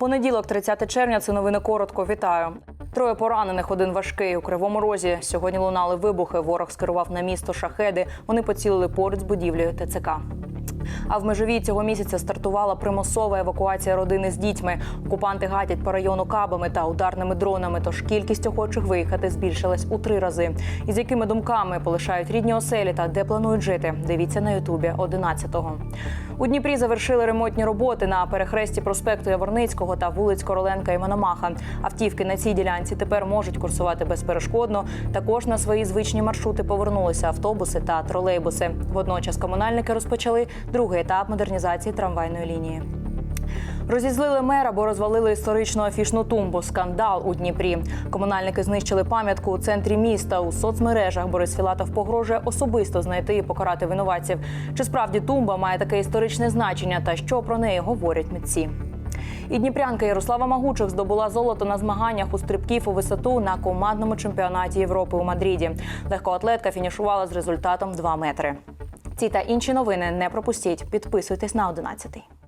Понеділок, 30 червня. Це новини коротко. Вітаю. Троє поранених, один важкий у кривому розі. Сьогодні лунали вибухи. Ворог скерував на місто шахеди. Вони поцілили поруч з будівлею ТЦК. А в межовій цього місяця стартувала примусова евакуація родини з дітьми. Окупанти гатять по району кабами та ударними дронами. Тож кількість охочих виїхати збільшилась у три рази. І з якими думками полишають рідні оселі та де планують жити? Дивіться на Ютубі 11-го. У Дніпрі завершили ремонтні роботи на перехресті проспекту Яворницького та вулиць Короленка і Мономаха. Автівки на цій ділянці тепер можуть курсувати безперешкодно. Також на свої звичні маршрути повернулися автобуси та тролейбуси. Водночас комунальники розпочали другий етап модернізації трамвайної лінії. Розізлили мера, бо розвалили історичну афішну тумбу. Скандал у Дніпрі. Комунальники знищили пам'ятку у центрі міста. У соцмережах Борис Філатов погрожує особисто знайти і покарати винуватців. Чи справді тумба має таке історичне значення? Та що про неї говорять митці? І дніпрянка Ярослава Магучик здобула золото на змаганнях у стрибків у висоту на командному чемпіонаті Європи у Мадриді. Легкоатлетка фінішувала з результатом 2 метри. Ці та інші новини не пропустіть. Підписуйтесь на 11.